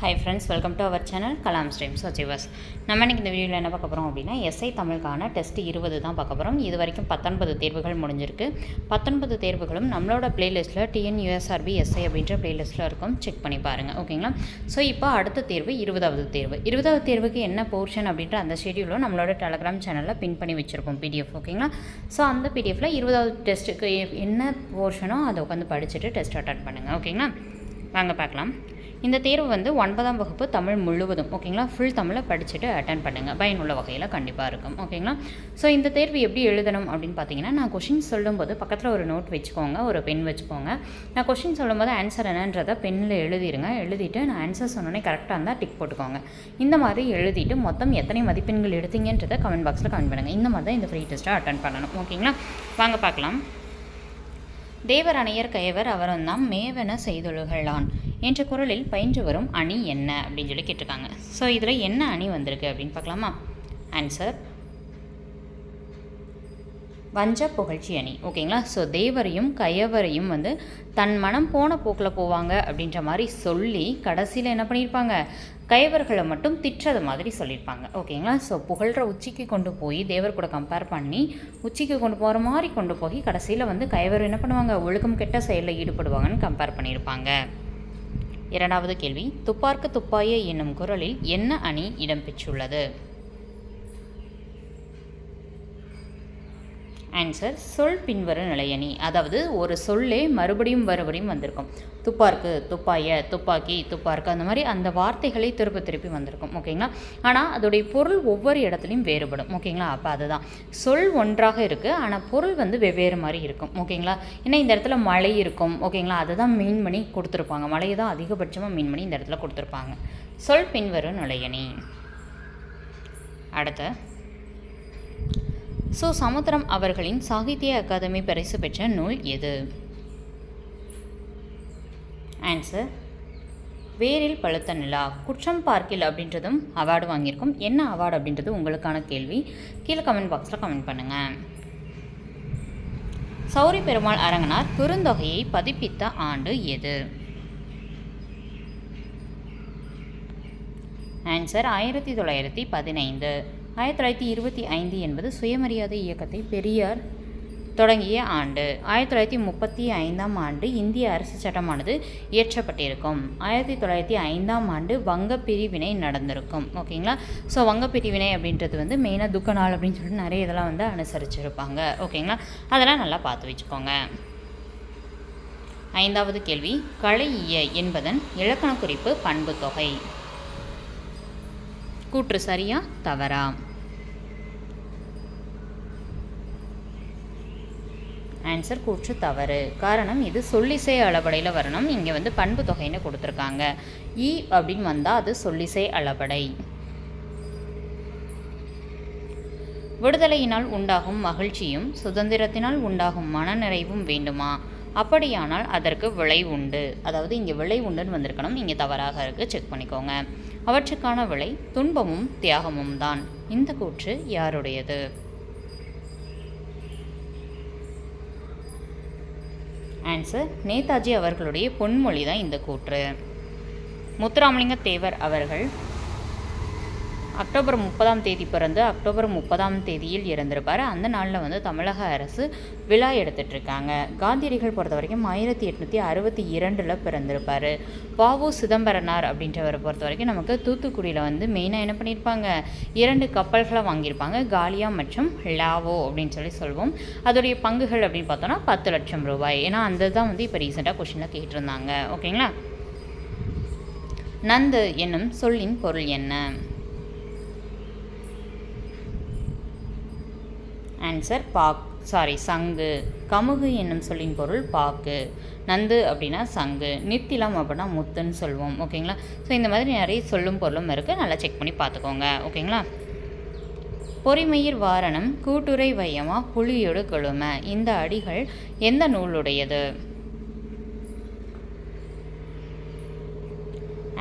Hi friends welcome to our channel Kalam streams so நம்ம இன்றைக்கி இந்த வீடியோவில் என்ன பார்க்க போகிறோம் அப்படின்னா எஸ்ஐ தமிழுக்கான டெஸ்ட் இருபது தான் பார்க்க போகிறோம் இது வரைக்கும் பத்தொன்பது தேர்வுகள் முடிஞ்சிருக்கு. பத்தொன்பது தேர்வுகளும் நம்மளோட பிளேலிஸ்ட்டில் டிஎன்யூஎஸ்ஆர்பி எஸ்ஐ அப்படின்ற பிளேலிஸ்ட்டில் இருக்கும். செக் பண்ணி பாருங்கள் ஓகேங்களா ஸோ இப்போ அடுத்த தேர்வு இருபதாவது தேர்வு. இருபதாவது தேர்வுக்கு என்ன போர்ஷன் அப்படின்ற அந்த ஷெடியூலும் நம்மளோட டெலகிராம் சேனலில் பின் பண்ணி வச்சுருப்போம் பிடிஎஃப் ஓகேங்களா ஸோ அந்த பிடிஎஃப்பில் இருபதாவது டெஸ்ட்டுக்கு என்ன போர்ஷனோ அதை உட்காந்து படிச்சுட்டு டெஸ்ட் அட்டன் பண்ணுங்கள் ஓகேங்களா வாங்க பார்க்கலாம். இந்த தேர்வு வந்து ஒன்பதாம் வகுப்பு தமிழ் முழுவதும் ஓகேங்களா? ஃபுல் தமிழை படிச்சுட்டு அட்டன் பண்ணுங்கள் பயனுள்ள வகையில் கண்டிப்பாக இருக்கும் ஓகேங்களா? ஸோ இந்த தேர்வு எப்படி எழுதணும் அப்படின்னு பார்த்தீங்கன்னா நான் கொஷின் சொல்லும்போது பக்கத்தில் ஒரு நோட் வச்சுக்கோங்க ஒரு பென் வச்சுக்கோங்க. நான் கொஷின் சொல்லும்போது ஆன்சர் என்னன்றதை பென்னில் எழுதிடுங்க எழுதிட்டு நான் ஆன்சர் சொன்னோன்னே கரெக்டாக இருந்தால் டிக் போட்டுக்கோங்க. இந்த மாதிரி எழுதிட்டு மொத்தம் எத்தனை மதிப்பெண்கள் எடுத்தீங்கன்றதை கமெண்ட் பாக்ஸில் கமெண்ட் பண்ணுங்கள் இந்த மாதிரி தான் இந்த ஃப்ரீ டெஸ்ட்டை அட்டன் பண்ணணும் ஓகேங்களா? வாங்க பார்க்கலாம். தேவரணையர் கயவர் அவரந்தாம் மேவன செய்தொழுகளான் என்ற குரலில் பயின்று வரும் அணி என்ன? அப்படின்னு சொல்லி கேட்டிருக்காங்க. ஸோ இதில் என்ன அணி வந்திருக்கு அப்படின்னு பார்க்கலாமா? ஆன்சர் வஞ்ச புகழ்ச்சி அணி ஓகேங்களா? ஸோ தேவரையும் கயவரையும் வந்து தன் மனம் போன போக்கில் போவாங்க அப்படின்ற மாதிரி சொல்லி கடைசியில் என்ன பண்ணியிருப்பாங்க? கைவர்களை மட்டும் திட்டுறது மாதிரி சொல்லியிருப்பாங்க ஓகேங்களா? ஸோ புகழ்கிற உச்சிக்கு கொண்டு போய் தேவர் கூட கம்பேர் பண்ணி உச்சிக்கு கொண்டு போகிற மாதிரி கொண்டு போய் கடைசியில் வந்து கைவர் என்ன பண்ணுவாங்க? ஒழுக்கம் கெட்ட செயலில் ஈடுபடுவாங்கன்னு கம்பேர் பண்ணியிருப்பாங்க. இரண்டாவது கேள்வி துப்பார்க்கு துப்பாய என்னும் குரலில் என்ன அணி இடம்பெற்றுள்ளது ஆன்சர் சொல் பின்வரும் நிலையணி. அதாவது ஒரு சொல்லே மறுபடியும் மறுபடியும் வந்திருக்கும். துப்பார்க்கு துப்பாய துப்பாக்கி துப்பார்க்கு அந்த மாதிரி அந்த வார்த்தைகளை திருப்பி திருப்பி வந்திருக்கும். ஓகேங்களா? ஆனால் அதோடைய பொருள் ஒவ்வொரு இடத்துலையும் வேறுபடும். ஓகேங்களா? அப்போ அதுதான். சொல் ஒன்றாக இருக்குது ஆனால் பொருள் வந்து வெவ்வேறு மாதிரி இருக்கும். ஓகேங்களா? ஏன்னா இந்த இடத்துல மழை இருக்கும். ஓகேங்களா? அதை தான் மீன் பண்ணி கொடுத்துருப்பாங்க. மழையை தான் அதிகபட்சமாக மீன் பண்ணி இந்த இடத்துல கொடுத்துருப்பாங்க. சொல் பின்வரும் நிலையணி. அடுத்த ஸோ சமுத்திரம் அவர்களின் சாகித்ய அகாதமி பரிசு பெற்ற நூல் எது? ஆன்சர் வேரில் பழுத்த நிலா. குற்றம் பார்க்கில் அப்படின்றதும் அவார்டு வாங்கியிருக்கும். என்ன அவார்டு அப்படின்றது உங்களுக்கான கேள்வி. கீழே கமெண்ட் பாக்ஸில் கமெண்ட் பண்ணுங்கள் சௌரி பெருமாள் அரங்கனார் குறுந்தொகையை பதிப்பித்த ஆண்டு எது? ஆன்சர் ஆயிரத்தி தொள்ளாயிரத்தி பதினைந்து. ஆயிரத்தி தொள்ளாயிரத்தி இருபத்தி ஐந்து என்பது சுயமரியாதை இயக்கத்தை பெரியார் தொடங்கிய ஆண்டு. ஆயிரத்தி தொள்ளாயிரத்தி முப்பத்தி ஐந்தாம் ஆண்டு இந்திய அரசு சட்டமானது இயற்றப்பட்டிருக்கும். ஆயிரத்தி தொள்ளாயிரத்தி ஐந்தாம் ஆண்டு வங்க பிரிவினை நடந்திருக்கும். ஓகேங்களா? ஸோ வங்க பிரிவினை அப்படின்றது வந்து மெயினாக துக்க நாள் அப்படின்னு சொல்லிட்டு நிறைய இதெல்லாம் வந்து அனுசரிச்சிருப்பாங்க. ஓகேங்களா? அதெல்லாம் நல்லா பார்த்து வச்சுக்கோங்க. ஐந்தாவது கேள்வி. கலையிய என்பதன் இலக்கண குறிப்பு பண்பு தொகை. கூற்று சரியா? தவறா? ஆன்சர் கூற்று தவறு. காரணம் இது சொல்லிசை அளபடையில் வரணும். இங்கே வந்து பண்பு தொகைன்னு கொடுத்துருக்காங்க. இ அப்படின்னு வந்தால் அது சொல்லிசை அளபடை. விடுதலையினால் உண்டாகும் மகிழ்ச்சியும் சுதந்திரத்தினால் உண்டாகும் மனநிறைவும் வேண்டுமா? அப்படியானால் அதற்கு விலை உண்டு. அதாவது இங்கே விலை உண்டுன்னு வந்திருக்கணும். இங்கே தவறாக இருக்குது செக் பண்ணிக்கோங்க. அவற்றுக்கான விலை துன்பமும் தியாகமும் தான் இந்த கூற்று யாருடையது? ஆன்சர் நேதாஜி அவர்களுடைய பொன்மொழி தான் இந்த கூற்று. முத்துராமலிங்க தேவர் அவர்கள் அக்டோபர் முப்பதாம் தேதி பிறந்து அக்டோபர் முப்பதாம் தேதியில் இறந்திருப்பார். அந்த நாளில் வந்து தமிழக அரசு விழா எடுத்துட்ருக்காங்க. காந்தியடிகள் பொறுத்த வரைக்கும் ஆயிரத்தி எட்நூற்றி அறுபத்தி இரண்டில் பிறந்திருப்பார். பாவு சிதம்பரனார் அப்படின்றவரை பொறுத்த வரைக்கும் நமக்கு தூத்துக்குடியில் வந்து மெயினாக என்ன பண்ணியிருப்பாங்க இரண்டு கப்பல்களை வாங்கியிருப்பாங்க. காலியா மற்றும் லாவோ அப்படின்னு சொல்லி சொல்லுவோம் அதோடைய பங்குகள் அப்படின்னு பார்த்தோன்னா பத்து லட்சம் ரூபாய். ஏன்னா அந்த தான் வந்து இப்போ ரீசெண்டாக கொஷினில் கேட்டிருந்தாங்க. ஓகேங்களா? நந்து என்னும் சொல்லின் பொருள் என்ன? ஆன்சர் பாக் சாரி சங்கு கமுகு என்னும் சொல்லின் பொருள் பாக்கு நந்து அப்படின்னா சங்கு நித்திலம் அப்படின்னா முத்துன்னு சொல்லுவோம் ஓகேங்களா? ஸோ இந்த மாதிரி நிறைய சொல்லும் பொருளும் இருக்குது நல்லா செக் பண்ணி பார்த்துக்கோங்க. ஓகேங்களா? பொறிமயிர் வாரணம் கூட்டுரை வையமா புலியொடு கொழுமை. இந்த அடிகள் எந்த நூலுடையது?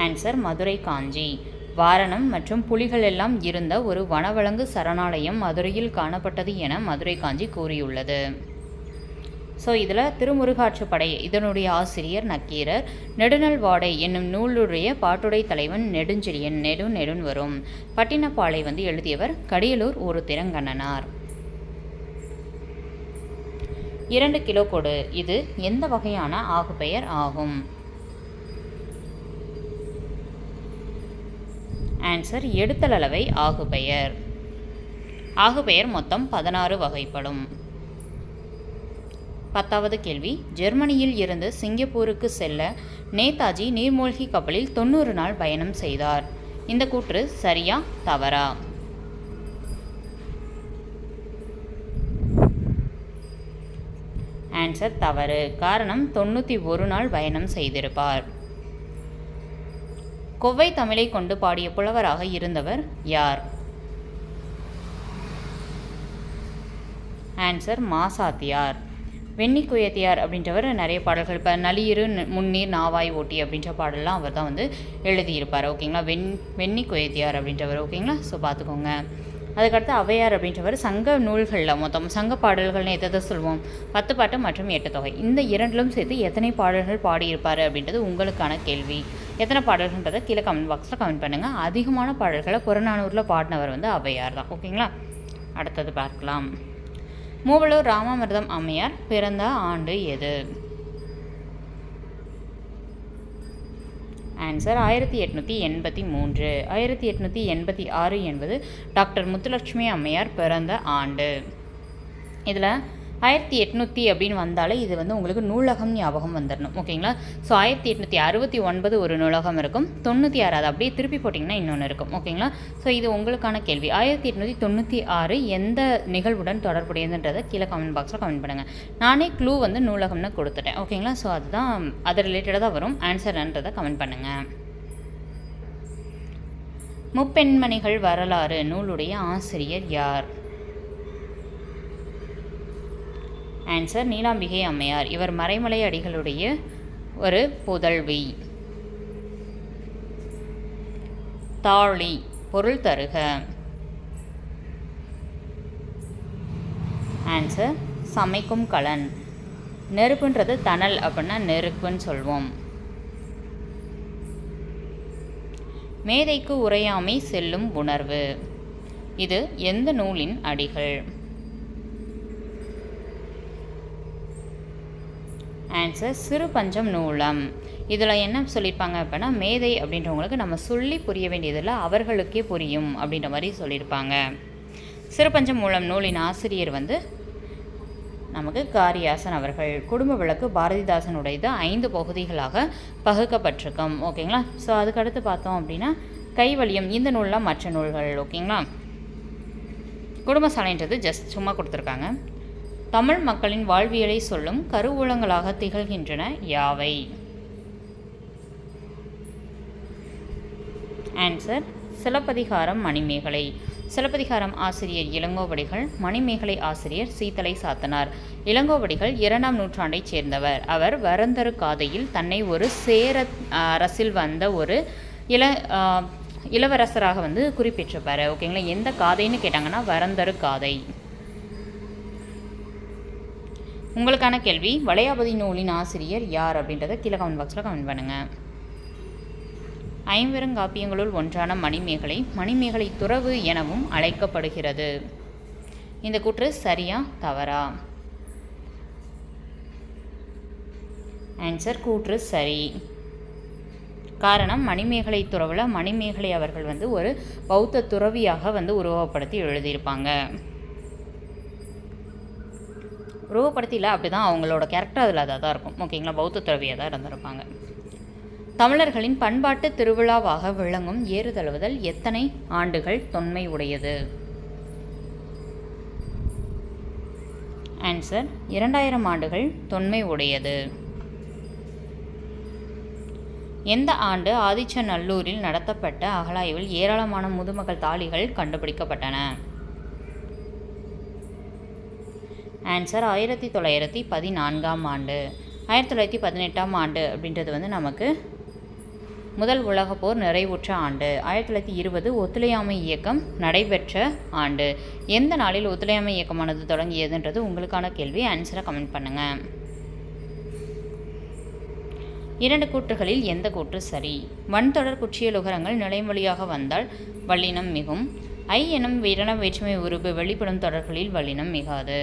ஆன்சர் மதுரை காஞ்சி. வாரணம் மற்றும் புலிகள் எல்லாம் இருந்த ஒரு வனவிலங்கு சரணாலயம் மதுரையில் காணப்பட்டது என மதுரை காஞ்சி கூறியுள்ளது. ஸோ இதில் திருமுருகாற்றுப்படை இதனுடைய ஆசிரியர் நக்கீரர் நெடுநல் வாடை என்னும் நூலுடைய பாட்டுடை தலைவன் நெடுஞ்செழியன் நெடு நெடுன் வரும். பட்டினப்பாலை வந்து எழுதியவர் கடியலூர் ஒரு திறங்கண்ணனார் இரண்டு கிலோ கொடு. இது எந்த வகையான ஆகுபெயர் ஆகும்? ஆன்சர் எடுத்தளவை ஆகுபெயர். ஆகுபெயர் மொத்தம் பதினாறு வகைப்படும். பத்தாவது கேள்வி. ஜெர்மனியில் இருந்து சிங்கப்பூருக்கு செல்ல நேதாஜி நீர்மூழ்கி கப்பலில் தொண்ணூறு நாள் பயணம் செய்தார். இந்த கூற்று சரியா தவறா? ஆன்சர் தவறு. காரணம் தொண்ணூற்றி ஒரு நாள் பயணம் செய்திருப்பார். கொவ்வை தமிழை கொண்டு பாடிய புலவராக இருந்தவர் யார்? ஆன்சர் மாசாத்தியார் வெண்ணி குயத்தியார் அப்படின்றவர் நிறைய பாடல்கள். இப்போ நளியிரு முன்னீர் நாவாய் ஓட்டி அப்படின்ற பாடல்லாம் அவர் தான் வந்து எழுதியிருப்பார். ஓகேங்களா வெண் வெண்ணி குயத்தியார் அப்படின்றவர். ஓகேங்களா ஸோ பார்த்துக்கோங்க. அதுக்கடுத்து அவையார் அப்படின்றவர். சங்க நூல்களில் மொத்தம் சங்க பாடல்கள்னு எதை சொல்லுவோம் பத்து பாட்டு மற்றும் எட்டு தொகை. இந்த இரண்டிலும் சேர்த்து எத்தனை பாடல்கள் பாடியிருப்பார் அப்படின்றது உங்களுக்கான கேள்வி. எத்தனை பாடல்கள்ன்றதை கீழே கமெண்ட் பாக்ஸில் கமெண்ட் பண்ணுங்கள் அதிகமான பாடல்களை புறநானூரில் பாடினவர் வந்து ஔவையார் தான். ஓகேங்களா அடுத்தது பார்க்கலாம். மூவலூர் ராமாமிர்தம் அம்மையார் பிறந்த ஆண்டு எது? ஆன்சர் ஆயிரத்தி எட்நூற்றி எண்பத்தி மூன்று. ஆயிரத்தி எட்நூற்றி எண்பத்தி ஆறு என்பது டாக்டர் முத்துலட்சுமி அம்மையார் பிறந்த ஆண்டு. இதில் ஆயிரத்தி எட்நூற்றி அப்படின்னு வந்தாலே இது வந்து உங்களுக்கு நூலகம் ஞாபகம் வந்துடணும் ஓகேங்களா? ஸோ ஆயிரத்தி எட்நூற்றி அறுபத்தி ஒன்பது ஒரு நூலகம் இருக்கும். தொண்ணூற்றி ஆறு அதை அப்படியே திருப்பி போட்டிங்கன்னா இன்னொன்று இருக்கும். ஓகேங்களா? ஸோ இது உங்களுக்கான கேள்வி. ஆயிரத்தி எட்நூற்றி தொண்ணூற்றி ஆறு எந்த நிகழ்வுடன் தொடர்புடையதுன்றதை கீழே கமெண்ட் பாக்ஸில் கமெண்ட் பண்ணுங்கள் நானே க்ளூ வந்து நூலகம்னு கொடுத்துட்டேன். ஓகேங்களா? ஸோ அதுதான் அது ரிலேட்டடாக தான் வரும். ஆன்சர்ன்றதை கமெண்ட் பண்ணுங்கள் முப்பெண்மணிகள் வரலாறு. நூலுடைய ஆசிரியர் யார்? ஆன்சர் நீலாம்பிகை அம்மையார் இவர் மறைமலை அடிகளுடைய ஒரு புதல்வி. தாழி பொருள் தருக. ஆன்சர் சமைக்கும் கலன். நெருப்புன்றது தணல் அப்படின்னா நெருப்புன்னு சொல்வோம். மேதைக்கு உரையாமை செல்லும் உணர்வு. இது எந்த நூலின் அடிகள்? ஆன்சர் சிறு பஞ்சம் நூலம். இதில் என்ன சொல்லியிருப்பாங்க அப்படின்னா மேதை அப்படின்றவங்களுக்கு நம்ம சொல்லி புரிய வேண்டியதில்லை அவர்களுக்கே புரியும் அப்படின்ற மாதிரி சொல்லியிருப்பாங்க சிறுபஞ்சம் மூலம் நூலின் ஆசிரியர் வந்து நமக்கு காரியாசன் அவர்கள். குடும்ப விளக்கு பாரதிதாசனுடையது ஐந்து பகுதிகளாக பகுக்கப்பட்டிருக்கும். ஓகேங்களா? ஸோ அதுக்கடுத்து பார்த்தோம் அப்படின்னா கைவலியம் இந்த நூல்லாம் மற்ற நூல்கள். ஓகேங்களா? குடும்பசாலைன்றது ஜஸ்ட் சும்மா கொடுத்துருக்காங்க. தமிழ் மக்களின் வாழ்வியலை சொல்லும் கருவூலங்களாக திகழ்கின்றன யாவை? ஆன்சர் சிலப்பதிகாரம் மணிமேகலை. சிலப்பதிகாரம் ஆசிரியர் இளங்கோவடிகள் மணிமேகலை ஆசிரியர் சீத்தலை சாத்தனார். இளங்கோவடிகள் இரண்டாம் நூற்றாண்டைச் சேர்ந்தவர். அவர் வரந்தரு காதையில் தன்னை ஒரு சேர அரசில் வந்த ஒரு இள இளவரசராக வந்து குறிப்பிட்டிருப்பார். ஓகேங்களா? எந்த காதைன்னு கேட்டாங்கன்னா வரந்தரு காதை. உங்களுக்கான கேள்வி வளையாபதி நூலின் ஆசிரியர் யார் அப்படின்றத கீழே கமெண்ட் பாக்ஸில் கமெண்ட் பண்ணுங்கள் ஐம்பெருங்காப்பியங்களுள் ஒன்றான மணிமேகலை மணிமேகலை துறவு எனவும் அழைக்கப்படுகிறது. இந்த கூற்று சரியா தவறா? ஆன்சர் கூற்று சரி. காரணம் மணிமேகலை துறவில் மணிமேகலை அவர்கள் வந்து ஒரு பௌத்த துறவியாக வந்து உருவகப்படுத்தி எழுதியிருப்பாங்க. உருவப்படுத்தியில் அப்படி தான் அவங்களோட கேரக்டர் அதில் அதாக தான் இருக்கும். ஓகேங்களா பௌத்த துறவியாக தான் இருந்திருப்பாங்க. தமிழர்களின் பண்பாட்டு திருவிழாவாக விளங்கும் ஏறுதழுவுதல் எத்தனை ஆண்டுகள் தொன்மை உடையது? ஆன்சர் இரண்டாயிரம் ஆண்டுகள் தொன்மை உடையது. எந்த ஆண்டு ஆதிச்சநல்லூரில் நடத்தப்பட்ட அகழாய்வில் ஏராளமான முதுமகள் தாலிகள் கண்டுபிடிக்கப்பட்டன? ஆன்சர் ஆயிரத்தி தொள்ளாயிரத்தி பதினான்காம் ஆண்டு. ஆயிரத்தி தொள்ளாயிரத்தி பதினெட்டாம் ஆண்டு அப்படின்றது வந்து நமக்கு முதல் உலகப் போர் நிறைவுற்ற ஆண்டு. ஆயிரத்தி தொள்ளாயிரத்தி இருபது ஒத்துழையாமை இயக்கம் நடைபெற்ற ஆண்டு. எந்த நாளில் ஒத்துழையாமை இயக்கமானது தொடங்கியதுன்றது உங்களுக்கான கேள்வி. ஆன்சரை கமெண்ட் பண்ணுங்கள் இரண்டு கூற்றுகளில் எந்த கூற்று சரி? வன்தொடர் குற்றியலுகரங்கள் நிலைமொழியாக வந்தால் வல்லினம் மிகும். ஐ எனும் விரண வேற்றுமை உருபு வெளிப்படும் தொடர்களில் வல்லினம் மிகாது.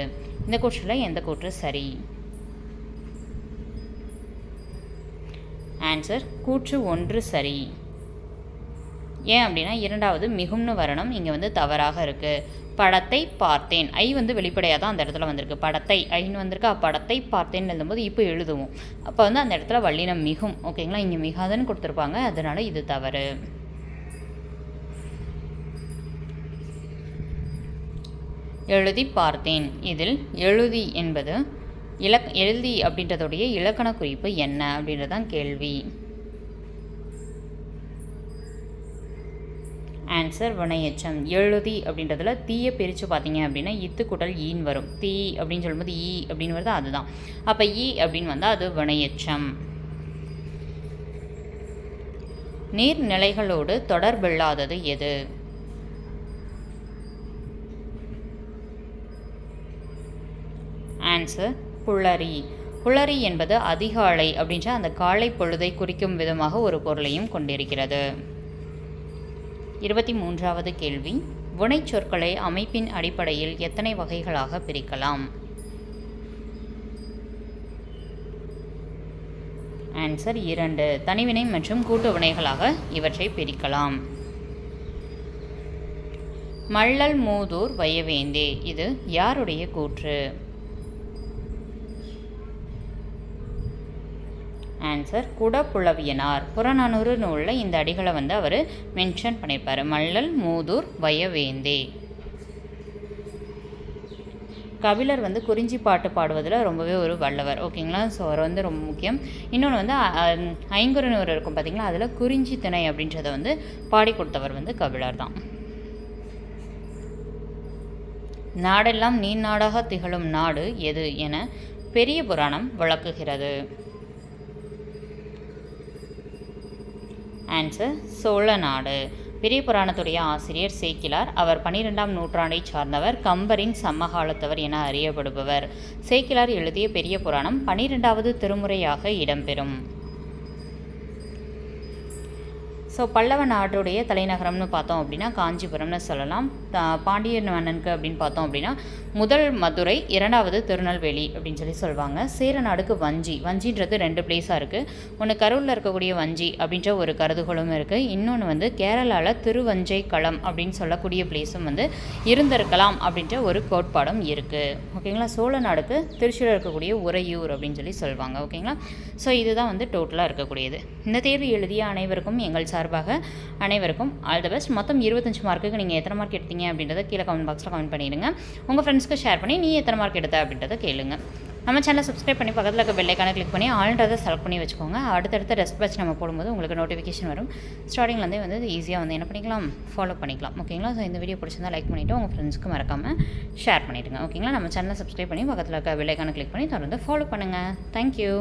இந்த கூற்றில் எந்த கூற்று சரி? ஆன்சர் கூற்று ஒன்று சரி. ஏன் அப்படின்னா இரண்டாவது மிகும்னு வரணும். இங்கே வந்து தவறாக இருக்குது படத்தை பார்த்தேன். ஐ வந்து வெளிப்படையாக தான் அந்த இடத்துல வந்திருக்கு. படத்தை ஐன்னு வந்திருக்கு. படத்தை பார்த்தேன்னு எழுதும்போது இப்போ எழுதுவோம். அப்போ வந்து அந்த இடத்துல வள்ளினம் மிகும். ஓகேங்களா? இங்கே மிகாதுன்னு கொடுத்துருப்பாங்க. அதனால் இது தவறு. எழுதி பார்த்தேன். இதில் எழுதி என்பது இலக் எழுதி அப்படின்றதுடைய இலக்கண குறிப்பு என்ன அப்படின்றதான் கேள்வி. ஆன்சர் வினையச்சம். எழுதி அப்படின்றதுல தீயை பிரித்து பார்த்தீங்க அப்படின்னா இத்து குடல் ஈன் வரும். தீ அப்படின்னு சொல்லும்போது ஈ அப்படின்னு வருது அதுதான். அப்போ ஈ அப்படின்னு வந்தால் அது வினையச்சம். நீர்நிலைகளோடு தொடர்பில்லாதது எது? ஆன்சர் புள்ளரி புள்ளரி என்பது அதிகாலை அப்படின்ற அந்த காலை பொழுதை குறிக்கும் விதமாக ஒரு பொருளையும் கொண்டிருக்கிறது. இருபத்தி மூன்றாவது கேள்வி வினைச்சொற்களை அமைப்பின் அடிப்படையில் எத்தனை வகைகளாக பிரிக்கலாம்? ஆன்சர் இரண்டு. தனிவினை மற்றும் கூட்டு வினைகளாக இவற்றை பிரிக்கலாம். மள்ளல் மூதூர் வயவேந்தே. இது யாருடைய கூற்று? ஆன்சர் குடப்புலவியனார். புறநானூறு நூலில் இந்த அடிகளை வந்து அவர் மென்ஷன் பண்ணியிருப்பார். மல்லல் மூதூர் வயவேந்தே. கபிலர் வந்து குறிஞ்சி பாட்டு பாடுவதில் ரொம்பவே ஒரு வல்லவர். ஓகேங்களா ஸோ அவர் வந்து ரொம்ப முக்கியம். இன்னொன்று வந்து ஐங்குறுநூறு இருக்கும் பார்த்தீங்களா அதில் குறிஞ்சி திணை அப்படின்றத வந்து பாடி கொடுத்தவர் வந்து கபிலர் தான். நாடெல்லாம் நீ நாடாக திகழும் நாடு எது என பெரிய புராணம் விளக்குகிறது. ஆன்சர் சோழ நாடு. பெரிய புராணத்துடைய ஆசிரியர் சேக்கிலார் அவர் பன்னிரெண்டாம் நூற்றாண்டை சார்ந்தவர் கம்பரின் சம்மகாலத்தவர் என அறியப்படுபவர். சேக்கிலார் எழுதிய பெரிய புராணம் பன்னிரெண்டாவது திருமுறையாக இடம்பெறும். ஸோ பல்லவ நாட்டுடைய தலைநகரம்னு பார்த்தோம் அப்படின்னா காஞ்சிபுரம்னு சொல்லலாம். பாண்டிய மன்னனுக்கு அப்படின்னு பார்த்தோம் அப்படின்னா முதல் மதுரை இரண்டாவது திருநெல்வேலி அப்படின்னு சொல்லி சொல்லுவாங்க சேர நாடுக்கு வஞ்சி. வஞ்சின்றது ரெண்டு பிளேஸாக இருக்குது ஒன்று கரூரில் இருக்கக்கூடிய வஞ்சி அப்படின்ற ஒரு கருதுகோளும் இருக்குது இன்னொன்று வந்து கேரளாவில் திருவஞ்சை களம் அப்படின்னு சொல்லக்கூடிய பிளேஸும் வந்து இருந்திருக்கலாம் அப்படின்ற ஒரு கோட்பாடும் இருக்குது ஓகேங்களா சோழ நாடுக்கு திருச்சியில் இருக்கக்கூடிய உறையூர் அப்படின்னு சொல்லி சொல்லுவாங்க ஓகேங்களா ஸோ இதுதான் வந்து டோட்டலாக இருக்கக்கூடியது. இந்த தேர்வு எழுதிய அனைவருக்கும் எங்கள் சார்பாக அனைவருக்கும் ஆல் த பெஸ்ட் மொத்தம் இருபத்தஞ்சு மார்க்குக்கு நீங்கள் எத்தனை மார்க் எடுத்தீங்க அப்படின்றத கீழே கமெண்ட் பாக்ஸில் கமெண்ட் பண்ணிடுங்க. உங்கள் ஃப்ரெண்ட்ஸ்க்கு ஷேர் பண்ணி நீ எத்தனை மார்க் எடுத்த அப்படின்றத கேளுங்க. நம்ம சேனலை சப்ஸ்கிரைப் பண்ணி பக்கத்தில் இருக்க பெல்லைக்கான கிளிக் பண்ணி ஆல்ன்றதை செலக்ட் பண்ணி வச்சுக்கோங்க. அடுத்தடுத்த ரெஸ்ட் பேட்ச் நம்ம போடும்போது உங்களுக்கு நோட்டிஃபிகேஷன் வரும். ஸ்டார்டிங்லேருந்தே வந்து ஈஸியாக வந்து என்ன பண்ணிக்கலாம்? ஃபாலோ பண்ணிக்கலாம். ஓகேங்களா ஸோ இந்த வீடியோ பிடிச்சிருந்தா லைக் பண்ணிவிட்டு உங்கள் ஃப்ரெண்ட்ஸ்க்கு மறக்காமல் ஷேர் பண்ணிவிடுங்க ஓகேங்களா நம்ம சேனலை சப்ஸ்கிரைப் பண்ணி பக்கத்தில் இருக்க பெல்லைக்கான கிளிக் பண்ணி தொடர்ந்து ஃபாலோ பண்ணுங்கள் தேங்க்யூ